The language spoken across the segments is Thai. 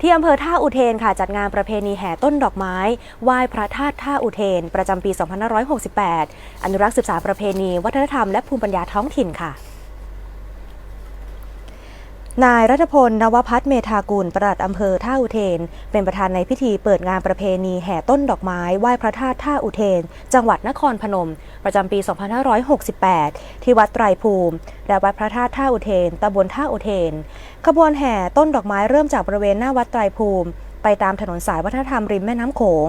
ที่อำเภอท่าอุเทนค่ะจัดงานประเพณีแห่ต้นดอกไม้ไหว้พระธาตุท่าอุเทน ประจำปี 2568 อนุรักษ์สืบสาประเพณี วัฒนธรรมและภูมิปัญญาท้องถิ่นค่ะ นายรัฐพล นวพัฒน์เมธากุลประหลัดอำเภอท่าอุเทน เป็นประธานในพิธีเปิดงานประเพณีแห่ต้นดอกไม้ไหว้พระธาตุท่าอุเทน จังหวัดนครพนม ประจำปี 2568 ที่วัดไตรภูมิ และวัดพระธาตุท่าอุเทนตำบลท่าอุเทน ขบวนแห่ต้นดอกไม้เริ่มจากบริเวณหน้าวัดไตรภูมิ ไปตามถนนสายวัฒนธรรมริมแม่น้ำโขง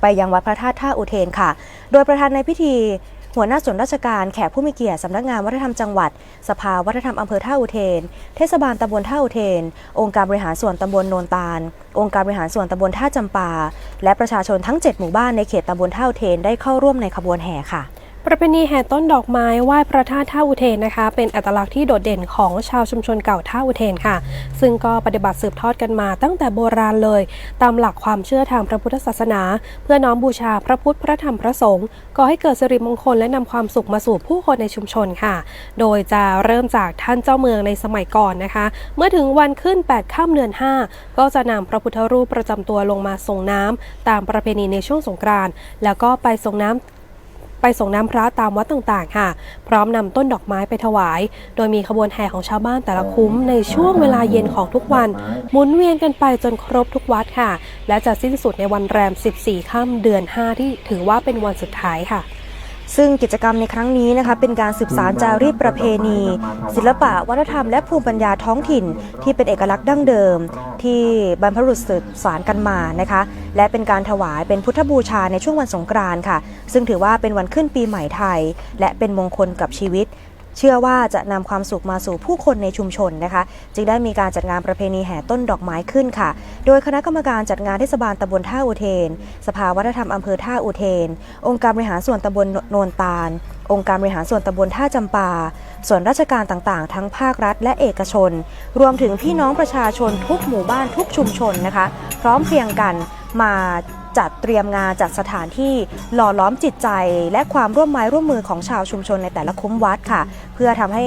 ไปยังวัดพระธาตุท่าอุเทนค่ะ โดยประธานในพิธี หัวหน้าส่วนราชการแขกผู้มีเกียรติสำนักงานวัฒนธรรมจังหวัด สภาวัฒนธรรมอำเภอท่าอุเทน เทศบาลตำบลท่าอุเทน องค์การบริหารส่วนตำบลโนนตาล องค์การบริหารส่วนตำบลท่าจำปา และประชาชนทั้ง 7 หมู่บ้านในเขตตำบลท่าอุเทนได้เข้าร่วมในขบวนแห่ค่ะ ประเพณีแห่ต้นดอกไม้ไหว้พระธาตุท่าอุเทนนะคะ เป็นอัตลักษณ์ที่โดดเด่นของชาวชุมชนเก่าท่าอุเทนค่ะ ซึ่งก็ปฏิบัติสืบทอดกันมาตั้งแต่โบราณเลย ตามหลักความเชื่อทางพระพุทธศาสนา เพื่อน้อมบูชาพระพุทธพระธรรมพระสงฆ์ก่อให้เกิดสิริมงคลและนำความสุขมาสู่ผู้คนในชุมชนค่ะ โดยจะเริ่มจากท่านเจ้าเมืองในสมัยก่อนนะคะ เมื่อถึงวันขึ้น8ค่ำเดือน 5 ก็จะนำพระพุทธรูปประจำตัวลงมาส่งน้ำตามประเพณีในช่วงสงกรานต์แล้วก็ไปส่งน้ำ ไปส่งน้ำพระตามวัดต่างๆ ค่ะ พร้อมนำต้นดอกไม้ไปถวาย โดยมีขบวนแห่ของชาวบ้านแต่ละคุ้มในช่วงเวลาเย็นของทุกวัน หมุนเวียนกันไปจนครบทุกวัดค่ะ และจะสิ้นสุดในวันแรม 14 ค่ำเดือน 5 ที่ถือว่าเป็นวันสุดท้ายค่ะ ซึ่งกิจกรรมในครั้งนี้นะคะเป็นการสืบสารจารีตประเพณี ศิลปะวัฒนธรรมและภูมิปัญญาท้องถิ่น ที่เป็นเอกลักษณ์ดั้งเดิม ที่บรรพบุรุษสืบสารกันมานะคะและเป็นการถวายเป็นพุทธบูชาในช่วงวันสงกรานต์ค่ะ ซึ่งถือว่าเป็นวันขึ้นปีใหม่ไทย และเป็นมงคลกับชีวิต เชื่อว่าจะนำความสุขมาสู่ผู้คนในชุมชนนะคะ จึงได้มีการจัดงานประเพณีแห่ต้นดอกไม้ขึ้นค่ะ โดยคณะกรรมการจัดงานเทศบาลตำบลท่าอุเทน สภาวัฒนธรรมอำเภอท่าอุเทน องค์การบริหารส่วนตำบลโนนตาล องค์การบริหารส่วนตำบลท่าจำปา ส่วนราชการต่างๆ ทั้งภาครัฐและเอกชน รวมถึงพี่น้องประชาชนทุกหมู่บ้านทุกชุมชนนะคะ พร้อมเพรียงกันมา จัดเตรียมงานจัดสถานที่หล่อล้อมจิตใจ และความร่วมไม้ร่วมมือของชาวชุมชนในแต่ละคุ้มวัดค่ะ เพื่อทำให้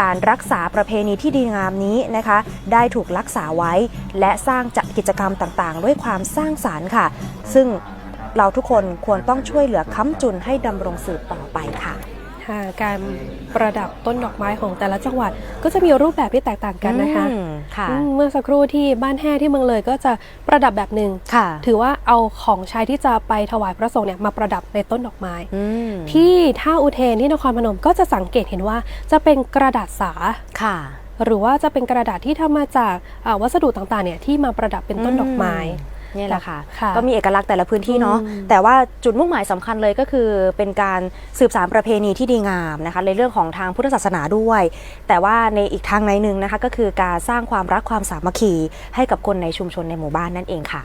การรักษาประเพณีที่ดีงามนี้นะคะ ได้ถูกรักษาไว้ และสร้างจัดกิจกรรมต่างๆ ด้วยความสร้างสารรค์ค่ะ ซึ่งเราทุกคนควรต้องช่วยเหลือค้ำจุนให้ดำรงสืบต่อ ไปค่ะค่ะการประดับต้นดอกไม้ของแต่ละจังหวัด ก็จะมีรูปแบบที่แตกต่างกันนะคะอืมค่ะอืมเมื่อสักครู่ที่บ้านแห่ที่เมืองเลยก็จะประดับแบบหนึ่งค่ะถือว่าเอาของใช้ที่จะไปถวายพระสงฆ์เนี่ยมาประดับในต้นดอกไม้อืมที่ท่าอุเทนที่นครพนมก็จะสังเกตเห็นว่าจะเป็นกระดาษสาค่ะหรือว่าจะเป็นกระดาษที่ทำมาจากอ่าวัสดุต่างๆเนี่ยที่มาประดับเป็นต้นดอกไม้ เนี่ยแหละค่ะ ค่ะก็มีเอกลักษณ์แต่ละพื้นที่เนาะ อืม แต่ว่าจุดมุ่งหมายสำคัญเลยก็คือ เป็นการสืบสานประเพณีที่ดีงามนะคะในเรื่องของทางพุทธศาสนาด้วย แต่ว่าในอีกทางในหนึ่งนะคะก็คือการสร้างความรักความสามัคคีให้กับคนในชุมชนในหมู่บ้านนั่นเองค่ะ